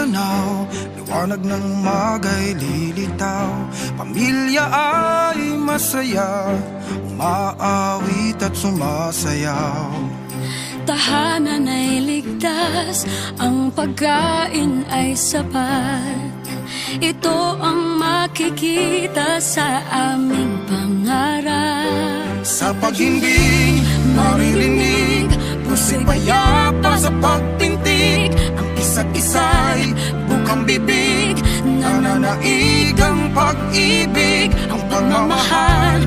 matatanaw Liwanag ng umaga'y lilitaw Pamilya ay masaya Umaawit at sumasayaw Tahanan ay ligtas, ang pagkain ay sapat. Ito ang makikita sa aming pangarap. Sa paghimbing, maririnig Puso'y payapa sa pagtintig Ang isa't isa'y bukang bibig Nananaig ang pag-ibig Ang pagmamahal,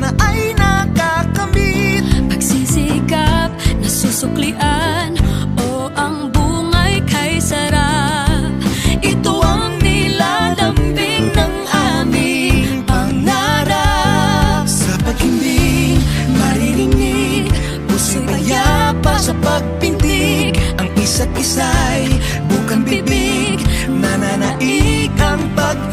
Pagsagana ay nakakamit. Pagsisikap, nasusuklian O ang bungay kay sarap. Ito ang nilalambing ng aming pangarap. Sa paghimbing, maririnig Puso'y payapa sa pagpintig. Ang isa't isa'y bukang bibig Nananaig ang pag-ibig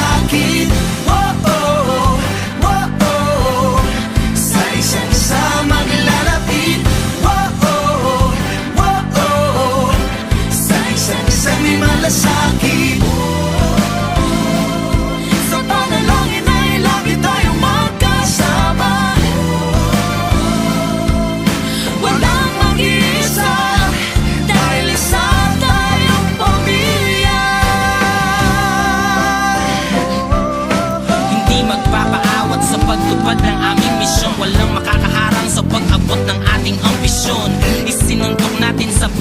knock walking.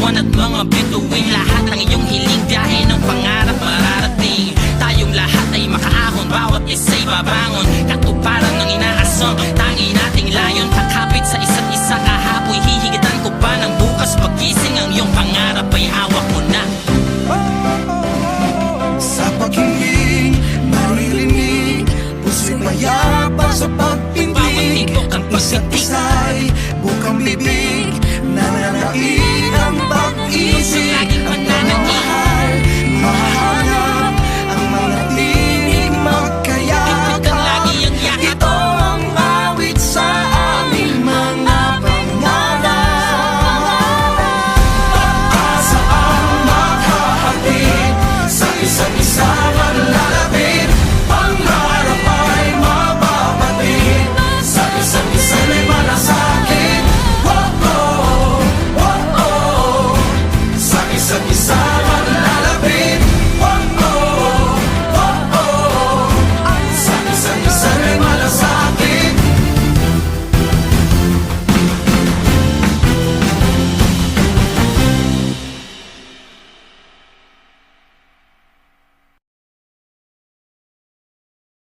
buwan at mga bituin Lahat ng iyong hiling biyahe ng pangarap mararating. Tayong lahat ay makaahon, bawat isa'y babangon. Katuparan ng inaasam, tangi nating layon. Kakapit sa isa't isa kahapoy, hihigitan ko pa ng bukas. Pagising ang iyong pangarap ay hawak mo na. Sa pakinig, maririnig Puso'y mayapa sa pagpindig. Isa't isa'y bukang bibig Nananaig